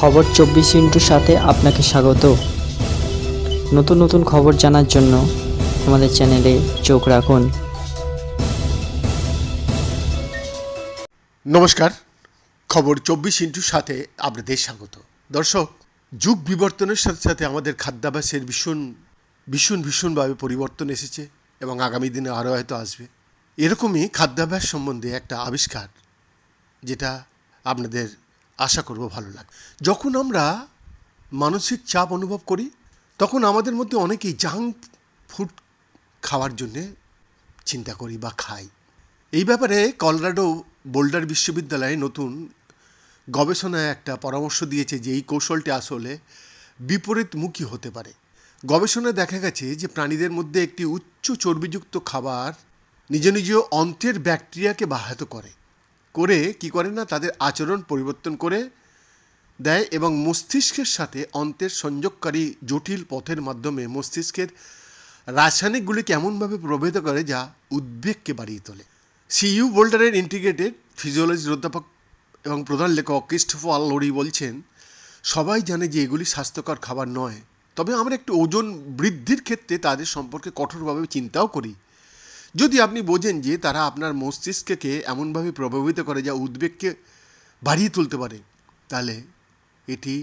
খবর চব্বিশ ইন্টুর সাথে আপনাকে স্বাগত। নতুন নতুন খবর জানার জন্য আমাদের চ্যানেলে চোখ রাখুন। নমস্কার, খবর চব্বিশ ইন্টুর সাথে আপনাদের স্বাগত। দর্শক, যুগ বিবর্তনের সাথে সাথে আমাদের খাদ্যাভ্যাসের ভীষণ ভীষণ, ভীষণভাবে পরিবর্তন এসেছে এবং আগামী দিনে আরও হয়তো আসবে। এরকমই খাদ্যাভ্যাস সম্বন্ধে একটা আবিষ্কার, যেটা আপনাদের আশা করব ভালো লাগে। যখন আমরা মানসিক চাপ অনুভব করি, তখন আমাদের মধ্যে অনেকেই জাঙ্ক ফুড খাওয়ার জন্যে চিন্তা করি বা খাই। এই ব্যাপারে কলরাডো বোল্ডার বিশ্ববিদ্যালয়ে নতুন গবেষণায় একটা পরামর্শ দিয়েছে যে এই কৌশলটি আসলে বিপরীতমুখী হতে পারে। গবেষণায় দেখা গেছে যে প্রাণীদের মধ্যে একটি উচ্চ চর্বিযুক্ত খাবার নিজ নিজ অন্ত্রের ব্যাকটেরিয়াকে বাহাত করে। করে কি করে না তাদের আচরণ পরিবর্তন করে দেয় এবং মস্তিষ্কের সাথে অন্তের সংযোগকারী জটিল পথের মাধ্যমে মস্তিষ্কের রাসায়নিকগুলিকে এমনভাবে প্রভাবিত করে যা উদ্বেগকে বাড়িয়ে তোলে। সিইউ বোল্ডারের ইন্টিগ্রেটেড ফিজিওলজির অধ্যাপক এবং প্রধান লেখক ক্রিস্টোফার লোরি বলছেন, সবাই জানে যে এগুলি স্বাস্থ্যকর খাবার নয়, তবে আমরা একটু ওজন বৃদ্ধির ক্ষেত্রে তাদের সম্পর্কে কঠোরভাবে চিন্তাও করি। যদি আপনি বোঝেন যে তারা আপনার মস্তিষ্ককে এমনভাবে প্রভাবিত করে যা উদ্বেগকে বাড়িয়ে তুলতে পারে, তাহলে এটি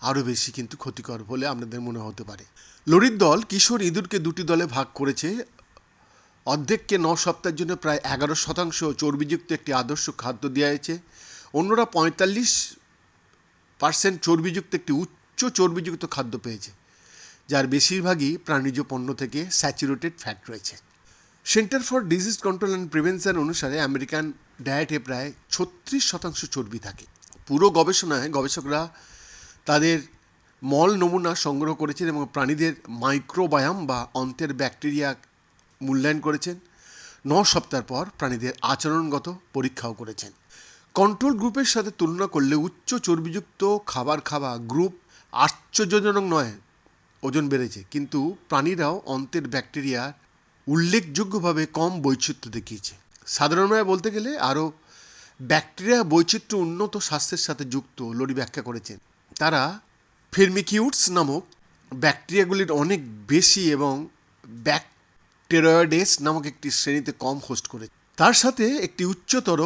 আরও বেশি কিন্তু ক্ষতিকর বলে আপনাদের মনে হতে পারে। লরির দল কিশোর ইঁদুরকে দুটি দলে ভাগ করেছে। অর্ধেককে ন সপ্তাহের জন্য প্রায় এগারো শতাংশ চর্বিযুক্ত একটি আদর্শ খাদ্য দেওয়া হয়েছে। অন্যরা পঁয়তাল্লিশ পার্সেন্ট চর্বিযুক্ত একটি উচ্চ চর্বিযুক্ত খাদ্য পেয়েছে, যার বেশিরভাগই প্রাণীজ পণ্য থেকে স্যাচুরেটেড ফ্যাট রয়েছে। Centre for disease control and prevention অনুসারে আমেরিকান ডায়েটে প্রায় ছত্রিশ শতাংশ চর্বি থাকে। পুরো গবেষণায় গবেষকরা তাদের মল নমুনা সংগ্রহ করেছেন এবং প্রাণীদের মাইক্রোবায়াম বা অন্তের ব্যাকটেরিয়া মূল্যায়ন করেছেন। ন সপ্তাহ পর প্রাণীদের আচরণগত পরীক্ষাও করেছেন। কন্ট্রোল গ্রুপের সাথে তুলনা করলে উচ্চ চর্বিযুক্ত খাবার খাওয়া গ্রুপ আশ্চর্যজনক নয়, ওজন বেড়েছে। কিন্তু প্রাণীরাও অন্তের ব্যাকটেরিয়ার উল্লেখযোগ্যভাবে কম বৈচিত্র্য দেখিয়েছে। সাধারণভাবে বলতে গেলে আরও ব্যাকটেরিয়া বৈচিত্র্য উন্নত স্বাস্থ্যের সাথে যুক্ত লোরি ব্যাখ্যা করেছেন। তারা ফিরমিকিউটস নামক ব্যাকটেরিয়াগুলির অনেক বেশি এবং ব্যাকটেরয়েডেস নামক একটি শ্রেণীতে কম হোস্ট করে। তার সাথে একটি উচ্চতর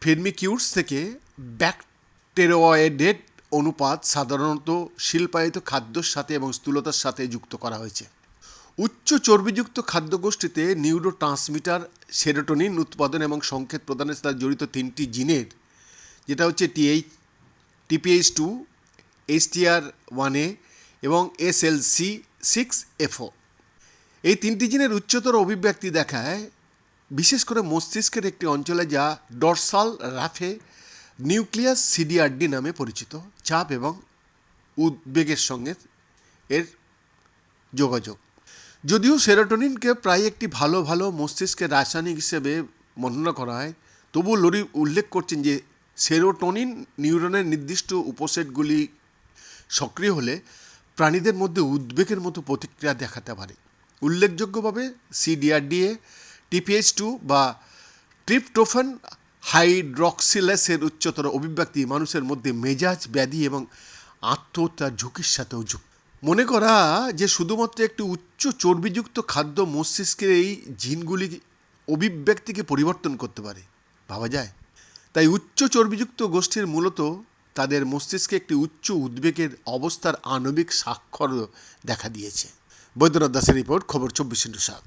ফিরমিকিউটস থেকে ব্যাকটেরয়েডেড অনুপাত সাধারণত শিল্পায়িত খাদ্যর সাথে এবং স্থূলতার সাথে যুক্ত করা হয়েছে। উচ্চ চর্বিযুক্ত খাদ্যগোষ্ঠীতে নিউরো ট্রান্সমিটার সেরোটোনিন উৎপাদন এবং সংকেত প্রদানের সাথে জড়িত তিনটি জিনের, যেটা হচ্ছে TH TPH two HTR one A এবং এসএলসি সিক্স এফও এই তিনটি জিনের উচ্চতর অভিব্যক্তি দেখায়, বিশেষ করে মস্তিষ্কের একটি অঞ্চলে যা ডরসাল রাফে নিউক্লিয়াস সিডিআরডি নামে পরিচিত, চাপ এবং উদ্বেগের সঙ্গে এর যোগাযোগ। যদিও সেরোটোনিনকে প্রায় একটি ভালো ভালো মস্তিষ্কের রাসায়নিক হিসেবে বর্ণনা করা হয়, তবুও লরি উল্লেখ করছেন যে সেরোটোনিন নিউরনের নির্দিষ্ট উপসেটগুলি সক্রিয় হলে প্রাণীদের মধ্যে উদ্বেগের মতো প্রতিক্রিয়া দেখাতে পারে। উল্লেখযোগ্যভাবে সিডিআরডিএ, টিপিএইচ টু বা ট্রিপটোফান হাইড্রক্সিলেসের উচ্চতর অভিব্যক্তি মানুষের মধ্যে মেজাজ, ব্যাধি এবং আত্মহত্যার ঝুঁকির সাথেও যুক্ত। মনে করা যে শুধুমাত্র একটি উচ্চ চর্বিযুক্ত খাদ্য মস্তিষ্কের এই জিনগুলি অভিব্যক্তিকে পরিবর্তন করতে পারে, ভাবা যায়। তাই উচ্চ চর্বিযুক্ত গোষ্ঠীর মূলত তাদের মস্তিষ্কে একটি উচ্চ উদ্বেগের অবস্থার আণবিক স্বাক্ষর দেখা দিয়েছে। বৈদ্যনাথ দাসের রিপোর্ট, খবর চব্বিশ ইন্টু সাত।